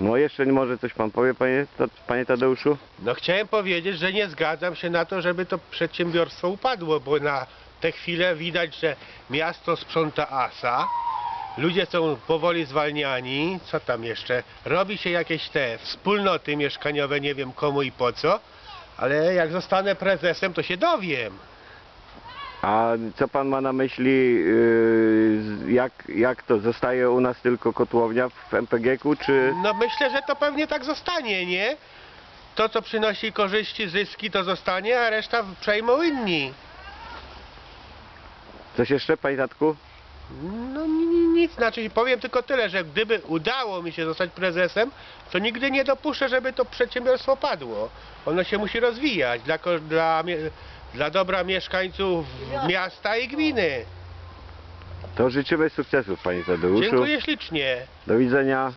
No jeszcze może coś pan powie, panie, Ta- panie Tadeuszu? No chciałem powiedzieć, że nie zgadzam się na to, żeby to przedsiębiorstwo upadło, bo na tę chwilę widać, że miasto sprząta asa, ludzie są powoli zwalniani, co tam jeszcze, robi się jakieś te wspólnoty mieszkaniowe, nie wiem komu i po co, ale jak zostanę prezesem, to się dowiem. A co pan ma na myśli, yy, jak, jak to, zostaje u nas tylko kotłownia w MPG-ku, czy... No myślę, że to pewnie tak zostanie, nie? To, co przynosi korzyści, zyski, to zostanie, a reszta przejmą inni. Coś jeszcze, panie Tatku? No ni- ni- nic, znaczy powiem tylko tyle, że gdyby udało mi się zostać prezesem, to nigdy nie dopuszczę, żeby to przedsiębiorstwo padło. Ono się musi rozwijać dla, dla, dla dobra mieszkańców miasta i gminy. To życzymy sukcesów, panie Tadeuszu. Dziękuję ślicznie. Do widzenia.